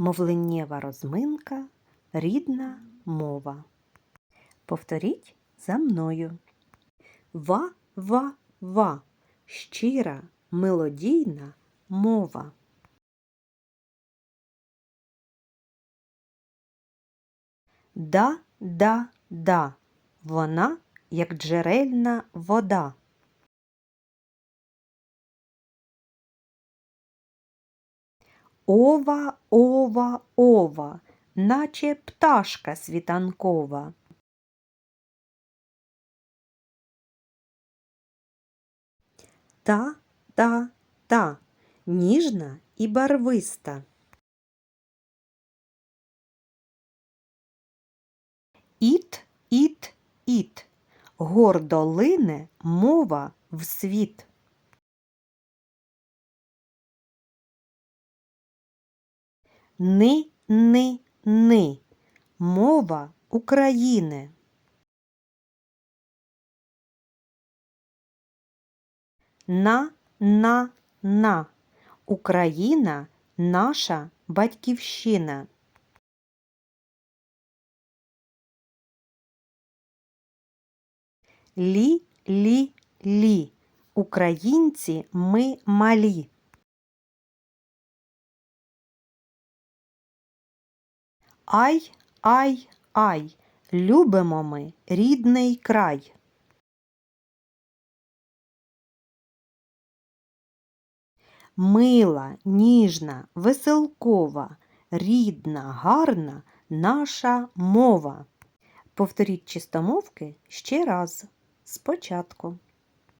Мовленнєва розминка, рідна мова. Повторіть за мною. Ва, ва, ва. Щира, мелодійна мова. Да, да, да. Вона як джерельна вода. Ова, ова, ова, наче пташка світанкова. Та, та, та, ніжна і барвиста. Іт, іт, іт, гордо лине мова в світ. Ни, ни, ни, мова України. На, на, на, Україна наша батьківщина. Лі, лі, лі, українці ми малі. Ай, ай, ай, любимо ми рідний край. Мила, ніжна, веселкова, рідна, гарна наша мова. Повторіть чистомовки ще раз спочатку.